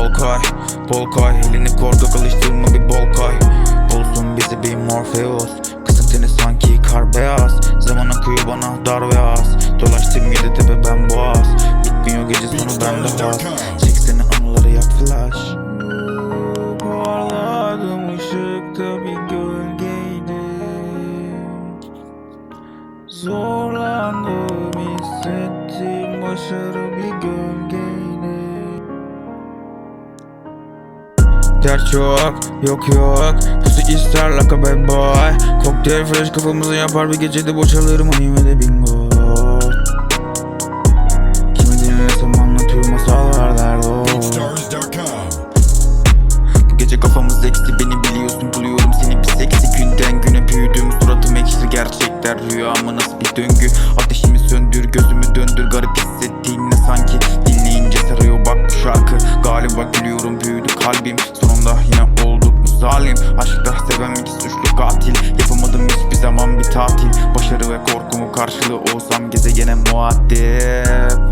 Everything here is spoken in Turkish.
bol koy Bol koy elini korkak alıştırma bir bol koy Bulsun bizi bir Morpheus. Kızın teni sanki kar beyaz. Zaman akıyor bana dar ve az. Dolaştım yedi tepe ben boğaz. Bitmiyor gece sonu bende has Çeksene anıları yak flash. Parladım ışıkta bir gölgeydi. Zorlandım hissettim başarı Dert yok, yok yok. Pussy ister like a bad boy. Kokteyl fresh kafamızı yapar. Bir gecede boşalırım. Animede bingo. Kimi dinlesem anlatıyor masallar derdi. Bu gece kafamız eksi. Beni biliyorsun buluyorum seni bir seksi. Günden güne büyüdüm. Suratım ekşi. Gerçekler rüyamı nasıl bir döngü? Ateşimi söndür gözümü döndür. Garip hissettiğimde sanki Dinleyince sarıyor bak bu şarkı. Galiba gülüyorum büyüdü kalbim Aşkta seven iki suçlu katil. Yapamadım hiçbir zaman bir tatil. Başarı ve korkumu karşılığı olsam gezegene muadip